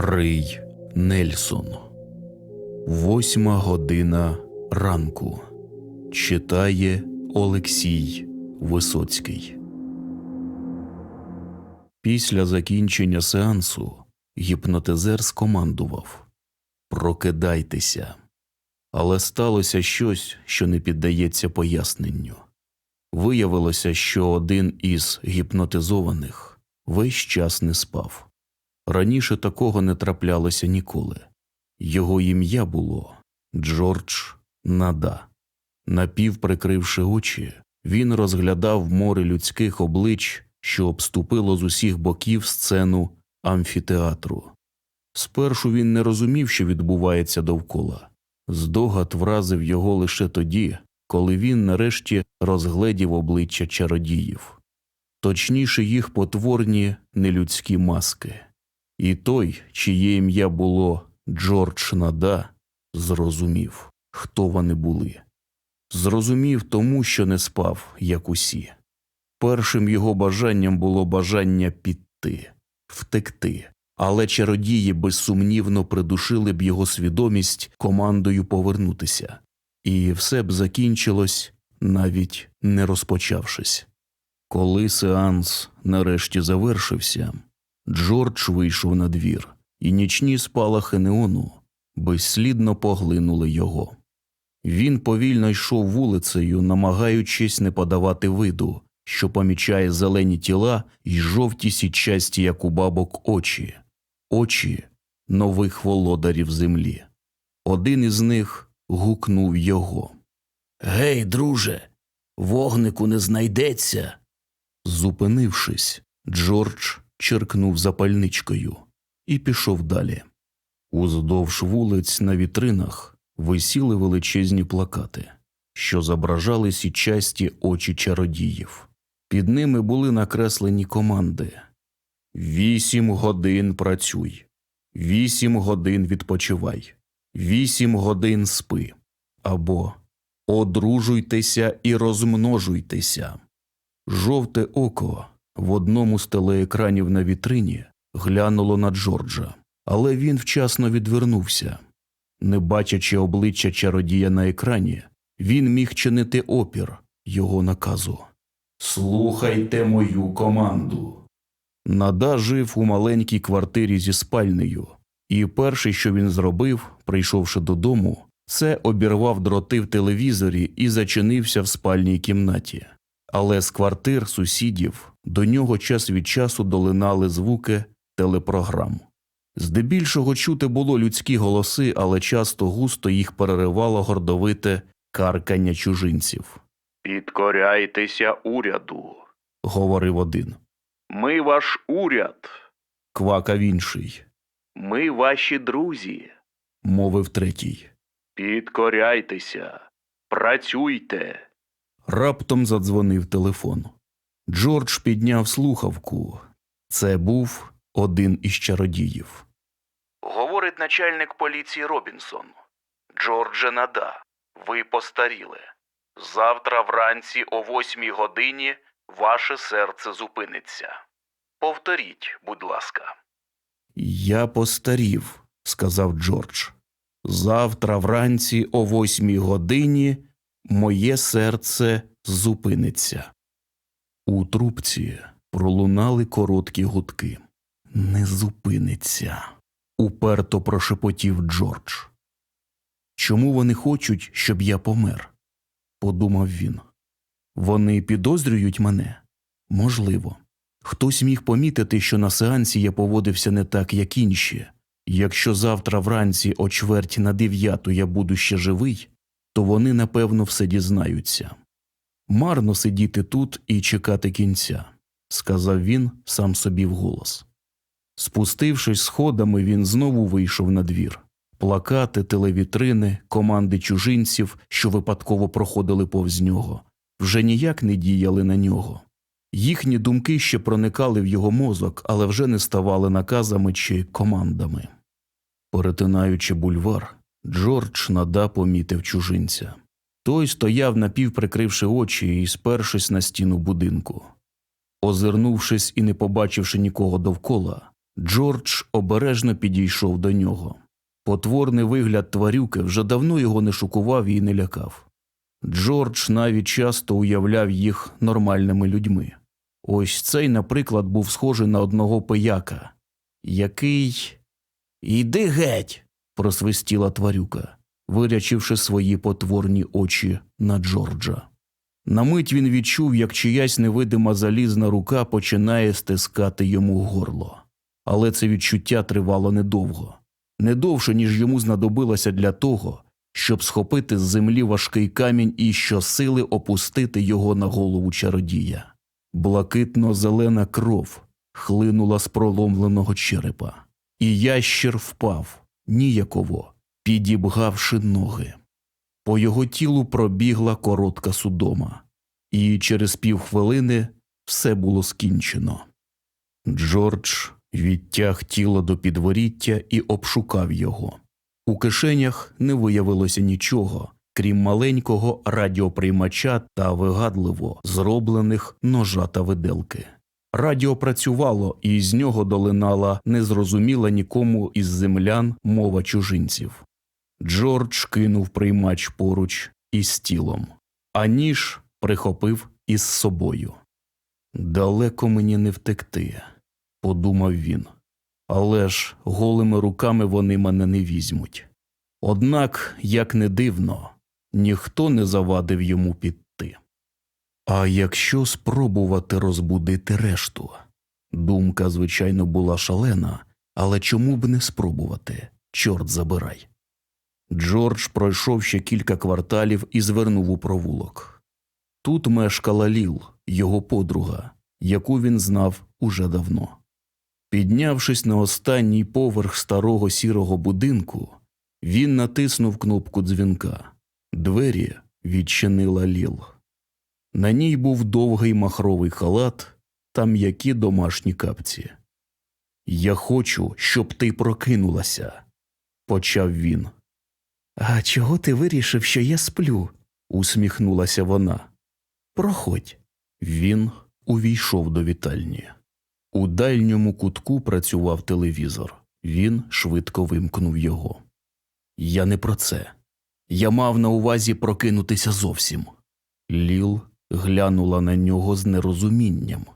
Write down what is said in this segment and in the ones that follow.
Рий Нельсон. Восьма година ранку. Читає Олексій Висоцький. Після закінчення сеансу гіпнотизер скомандував Прокидайтеся. Але сталося щось, що не піддається поясненню. Виявилося, що один із гіпнотизованих весь час не спав. Раніше такого не траплялося ніколи. Його ім'я було Джордж Нада. Напівприкривши очі, він розглядав море людських облич, що обступило з усіх боків сцену амфітеатру. Спершу він не розумів, що відбувається довкола. Здогад вразив його лише тоді, коли він нарешті розгледів обличчя чародіїв, точніше їх потворні нелюдські маски. І той, чиє ім'я було Джордж Нада, зрозумів, хто вони були. Зрозумів тому, що не спав, як усі. Першим його бажанням було бажання піти, втекти, але чародії безсумнівно придушили б його свідомість командою повернутися, і все б закінчилось, навіть не розпочавшись. Коли сеанс нарешті завершився, Джордж вийшов на двір, і нічні спалахи неону безслідно поглинули його. Він повільно йшов вулицею, намагаючись не подавати виду, що помічає зелені тіла і жовті січасті, як у бабок, очі, очі нових володарів землі. Один із них гукнув його. Гей, друже, вогнику не знайдеться. Зупинившись, Джордж черкнув запальничкою і пішов далі. Уздовж вулиць на вітринах висіли величезні плакати, що зображали січасті очі чародіїв. Під ними були накреслені команди Вісім годин працюй, вісім годин відпочивай, вісім годин спи або Одружуйтеся і розмножуйтеся. Жовте око в одному з телеекранів на вітрині глянуло на Джорджа, але він вчасно відвернувся. Не бачачи обличчя чародія на екрані, він міг чинити опір його наказу. Слухайте мою команду. Нада жив у маленькій квартирі зі спальнею, і перше, що він зробив, прийшовши додому, це обірвав дроти в телевізорі і зачинився в спальній кімнаті. Але з квартир сусідів до нього час від часу долинали звуки телепрограм. Здебільшого чути було людські голоси, але часто густо їх переривало гордовите каркання чужинців. Підкоряйтеся уряду, говорив один. Ми ваш уряд, квакав інший. Ми ваші друзі, мовив третій. Підкоряйтеся, працюйте. Раптом задзвонив телефон. Джордж підняв слухавку. Це був один із чародіїв. Говорить начальник поліції Робінсон. Джордже Нада, ви постаріли. Завтра вранці о восьмій годині ваше серце зупиниться. Повторіть, будь ласка. Я постарів, сказав Джордж. Завтра вранці о восьмій годині моє серце зупиниться. У трубці пролунали короткі гудки. Не зупиниться, уперто прошепотів Джордж. Чому вони хочуть, щоб я помер? подумав він. Вони підозрюють мене? Можливо. Хтось міг помітити, що на сеансі я поводився не так, як інші. Якщо завтра вранці о чверть на дев'яту я буду ще живий, то вони напевно все дізнаються. Марно сидіти тут і чекати кінця, сказав він сам собі вголос. Спустившись сходами, він знову вийшов на двір. Плакати, телевітрини, команди чужинців, що випадково проходили повз нього, вже ніяк не діяли на нього. Їхні думки ще проникали в його мозок, але вже не ставали наказами чи командами. Перетинаючи бульвар, Джордж нада помітив чужинця. Той стояв напівприкривши очі і спершись на стіну будинку. Озирнувшись і не побачивши нікого довкола, Джордж обережно підійшов до нього. Потворний вигляд тварюки вже давно його не шокував і не лякав. Джордж навіть часто уявляв їх нормальними людьми. Ось цей, наприклад, був схожий на одного пияка, який. Іди геть. Просвистіла тварюка, вирячивши свої потворні очі на Джорджа. На мить він відчув, як чиясь невидима залізна рука починає стискати йому горло. Але це відчуття тривало недовго, не довше, ніж йому знадобилося для того, щоб схопити з землі важкий камінь і щосили опустити його на голову чародія. Блакитно-зелена кров хлинула з проломленого черепа, і ящір впав, ніяково, підібгавши ноги. По його тілу пробігла коротка судома, і через півхвилини все було скінчено. Джордж відтяг тіло до підворіття і обшукав його. У кишенях не виявилося нічого, крім маленького радіоприймача та вигадливо зроблених ножа та виделки. Радіо працювало, і з нього долинала незрозуміла нікому із землян мова чужинців. Джордж кинув приймач поруч із тілом, а ніж прихопив із собою. Далеко мені не втекти, подумав він. Але ж голими руками вони мене не візьмуть. Однак, як не дивно, ніхто не завадив йому піти. А якщо спробувати розбудити решту? Думка, звичайно, була шалена, але чому б не спробувати? Чорт забирай. Джордж пройшов ще кілька кварталів і звернув у провулок. Тут мешкала Ліл, його подруга, яку він знав уже давно. Піднявшись на останній поверх старого сірого будинку, він натиснув кнопку дзвінка. Двері відчинила Ліл. На ній був довгий махровий халат та м'які домашні капці. Я хочу, щоб ти прокинулася, почав він. А чого ти вирішив, що я сплю? усміхнулася вона. Проходь. Він увійшов до вітальні. У дальньому кутку працював телевізор. Він швидко вимкнув його. Я не про це. Я мав на увазі прокинутися зовсім. Ліл глянула на нього з нерозумінням,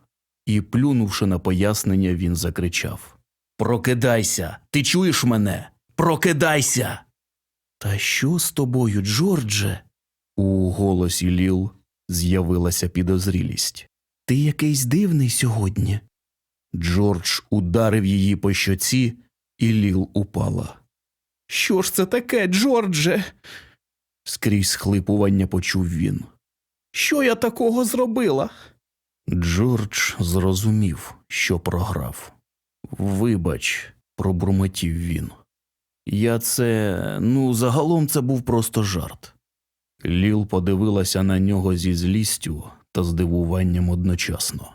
і, плюнувши на пояснення, він закричав Прокидайся! Ти чуєш мене? Прокидайся! Та що з тобою, Джордже? У голосі Ліл з'явилася підозрілість. Ти якийсь дивний сьогодні. Джордж ударив її по щоці, і Ліл упала. Що ж це таке, Джордже? скрізь схлипування почув він. Що я такого зробила? Джордж зрозумів, що програв. Вибач, пробурмотів він. Я це. ну, загалом це був просто жарт. Ліл подивилася на нього зі злістю та здивуванням одночасно.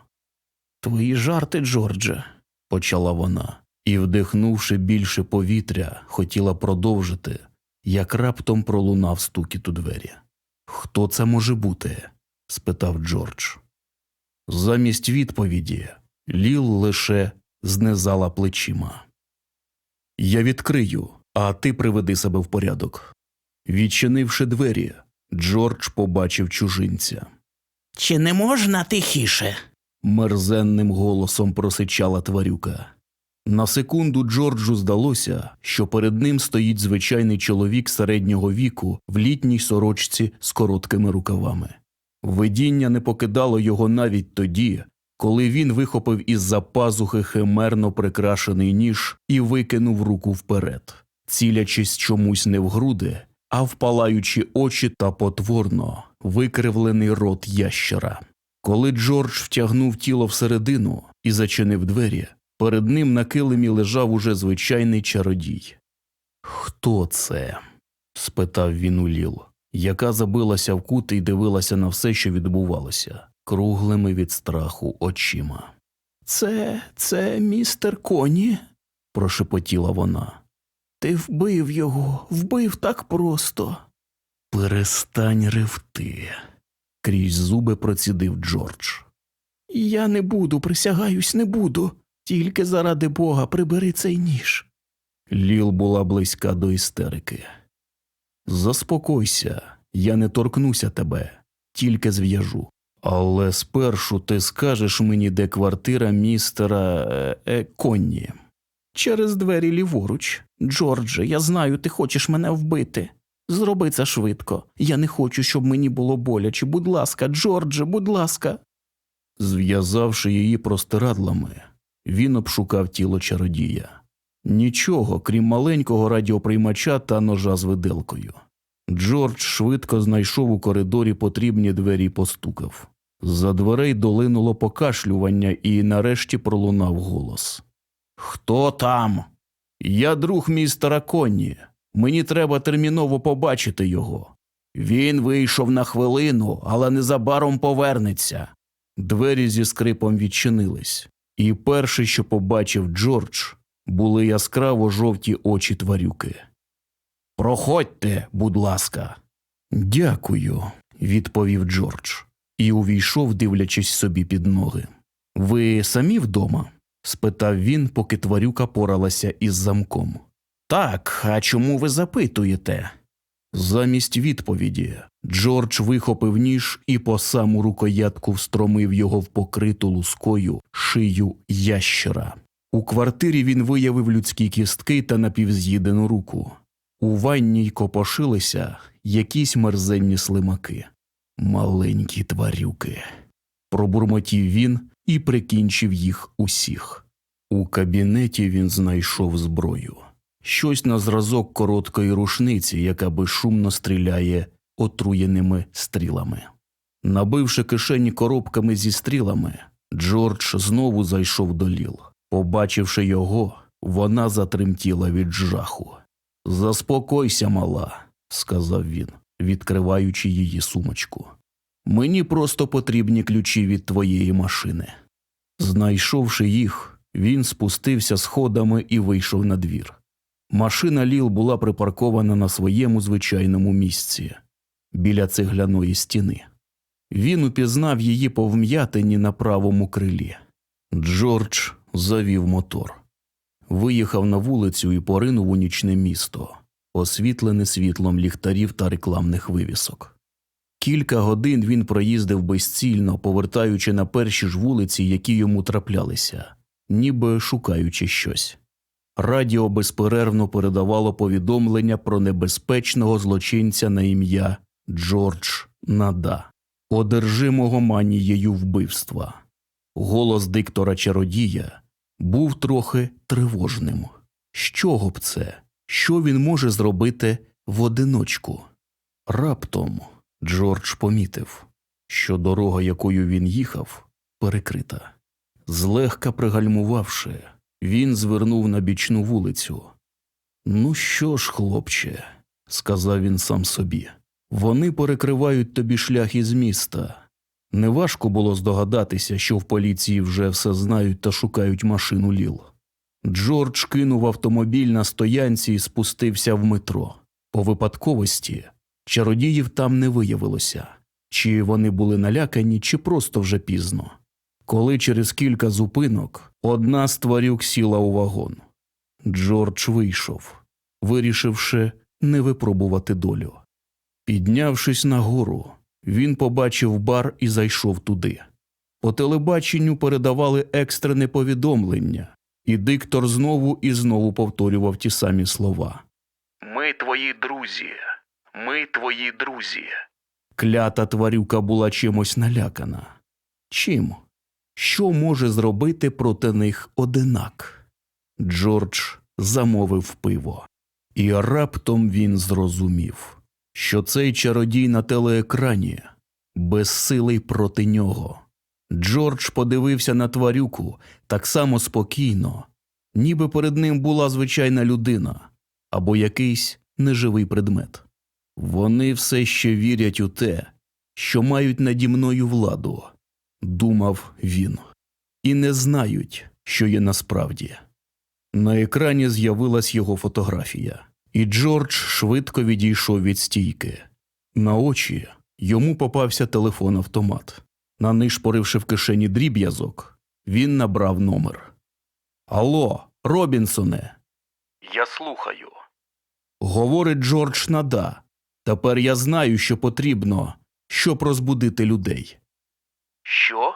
Твої жарти, Джордже, почала вона, і, вдихнувши більше повітря, хотіла продовжити, як раптом пролунав стукіт у двері. Хто це може бути? спитав Джордж. Замість відповіді Ліл лише знизала плечима. Я відкрию, а ти приведи себе в порядок. Відчинивши двері, Джордж побачив чужинця. Чи не можна тихіше? Мерзенним голосом просичала тварюка. На секунду Джорджу здалося, що перед ним стоїть звичайний чоловік середнього віку в літній сорочці з короткими рукавами. Видіння не покидало його навіть тоді, коли він вихопив із за пазухи химерно прикрашений ніж і викинув руку вперед, цілячись чомусь не в груди, а в палаючі очі та потворно викривлений рот ящера. Коли Джордж втягнув тіло всередину і зачинив двері, перед ним на килимі лежав уже звичайний чародій. Хто це? спитав він у Ліл, яка забилася в кут і дивилася на все, що відбувалося, круглими від страху очима. Це це містер Коні, прошепотіла вона. Ти вбив його, вбив так просто. Перестань ревти, крізь зуби процідив Джордж. Я не буду, присягаюсь, не буду, Тільки заради Бога прибери цей ніж. Ліл була близька до істерики. Заспокойся, я не торкнуся тебе, тільки зв'яжу. Але спершу ти скажеш мені, де квартира містера е, е, Конні. Через двері ліворуч. Джордже, я знаю, ти хочеш мене вбити. Зроби це швидко. Я не хочу, щоб мені було боляче. Будь ласка, Джордже, будь ласка. Зв'язавши її простирадлами, він обшукав тіло чародія. Нічого, крім маленького радіоприймача та ножа з виделкою. Джордж швидко знайшов у коридорі потрібні двері і постукав. За дверей долинуло покашлювання і нарешті пролунав голос. Хто там? Я друг містера Конні. Мені треба терміново побачити його. Він вийшов на хвилину, але незабаром повернеться. Двері зі скрипом відчинились, і перше, що побачив Джордж, були яскраво жовті очі тварюки. Проходьте, будь ласка. Дякую, відповів Джордж і увійшов, дивлячись собі під ноги. Ви самі вдома? спитав він, поки тварюка поралася із замком. Так, а чому ви запитуєте? Замість відповіді Джордж вихопив ніж і по саму рукоятку встромив його в покриту лускою шию ящера. У квартирі він виявив людські кістки та напівз'їдену руку. У ванній копошилися якісь мерзенні слимаки. Маленькі тварюки. Пробурмотів він і прикінчив їх усіх. У кабінеті він знайшов зброю. Щось на зразок короткої рушниці, яка безшумно стріляє отруєними стрілами. Набивши кишені коробками зі стрілами, Джордж знову зайшов до Ліл. Побачивши його, вона затремтіла від жаху. Заспокойся, мала, сказав він, відкриваючи її сумочку. Мені просто потрібні ключі від твоєї машини. Знайшовши їх, він спустився сходами і вийшов на двір. Машина Ліл була припаркована на своєму звичайному місці біля цегляної стіни. Він упізнав її по вм'ятині на правому крилі. Джордж завів мотор, виїхав на вулицю і поринув у нічне місто, освітлене світлом ліхтарів та рекламних вивісок. Кілька годин він проїздив безцільно, повертаючи на перші ж вулиці, які йому траплялися, ніби шукаючи щось. Радіо безперервно передавало повідомлення про небезпечного злочинця на ім'я Джордж Нада, одержимого манією вбивства. Голос диктора чародія був трохи тривожним. З б це? Що він може зробити в одиночку? Раптом Джордж помітив, що дорога, якою він їхав, перекрита. Злегка пригальмувавши, він звернув на бічну вулицю. Ну що ж, хлопче, сказав він сам собі, вони перекривають тобі шлях із міста. Неважко було здогадатися, що в поліції вже все знають та шукають машину Ліл. Джордж кинув автомобіль на стоянці і спустився в метро. По випадковості чародіїв там не виявилося, чи вони були налякані, чи просто вже пізно. Коли через кілька зупинок одна з тварюк сіла у вагон. Джордж вийшов, вирішивши не випробувати долю. Піднявшись нагору, він побачив бар і зайшов туди. По телебаченню передавали екстрене повідомлення, і диктор знову і знову повторював ті самі слова. Ми твої друзі, ми твої друзі. Клята тварюка була чимось налякана. Чим? Що може зробити проти них одинак? Джордж замовив пиво, і раптом він зрозумів, що цей чародій на телеекрані безсилий проти нього. Джордж подивився на тварюку так само спокійно, ніби перед ним була звичайна людина або якийсь неживий предмет. Вони все ще вірять у те, що мають наді мною владу, думав він, і не знають, що є насправді. На екрані з'явилась його фотографія, і Джордж швидко відійшов від стійки. На очі йому попався телефон автомат. Нанишпоривши в кишені дріб'язок, він набрав номер. Алло, Робінсоне. Я слухаю. Говорить Джордж Нада. Тепер я знаю, що потрібно, щоб розбудити людей. Що?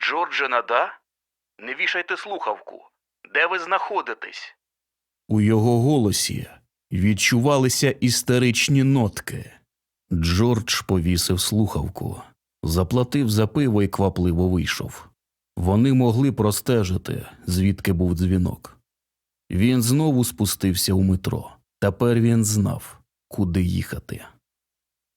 Джордже Нада? Не вішайте слухавку. Де ви знаходитесь? У його голосі відчувалися істеричні нотки. Джордж повісив слухавку, заплатив за пиво і квапливо вийшов. Вони могли простежити, звідки був дзвінок. Він знову спустився у метро. Тепер він знав, куди їхати.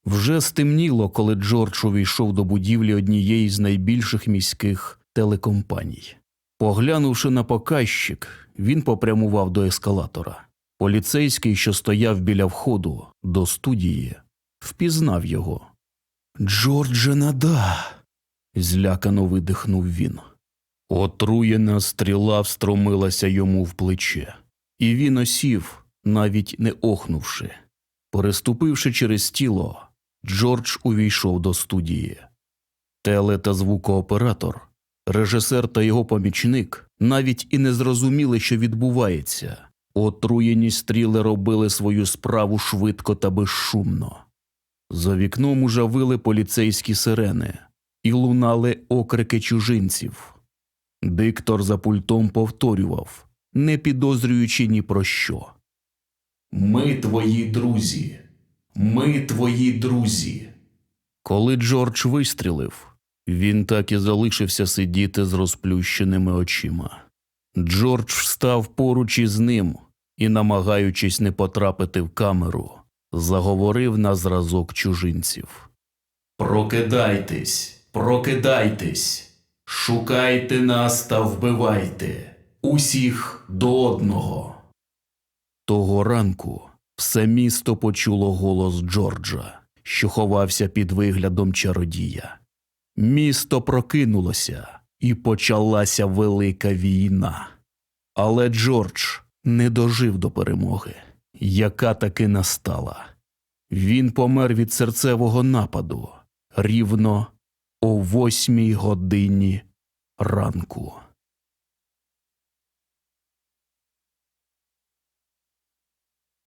Вже стемніло, коли Джордж увійшов до будівлі однієї з найбільших міських телекомпаній. Поглянувши на показчик, він попрямував до ескалатора. Поліцейський, що стояв біля входу до студії, впізнав його. Джордже Нада. злякано видихнув він. Отруєна стріла встромилася йому в плече, і він осів, навіть не охнувши. Переступивши через тіло, Джордж увійшов до студії. Теле та звукооператор, режисер та його помічник навіть і не зрозуміли, що відбувається. Отруєні стріли робили свою справу швидко та безшумно. За вікном уже вили поліцейські сирени і лунали окрики чужинців. Диктор за пультом повторював, не підозрюючи ні про що. Ми твої друзі. Ми твої друзі. Коли Джордж вистрілив, він так і залишився сидіти з розплющеними очима. Джордж встав поруч із ним і, намагаючись не потрапити в камеру, заговорив на зразок чужинців. Прокидайтесь, прокидайтесь, шукайте нас та вбивайте усіх до одного. Того ранку все місто почуло голос Джорджа, що ховався під виглядом чародія. Місто прокинулося, і почалася велика війна. Але Джордж не дожив до перемоги, яка таки настала. Він помер від серцевого нападу рівно о восьмій годині ранку.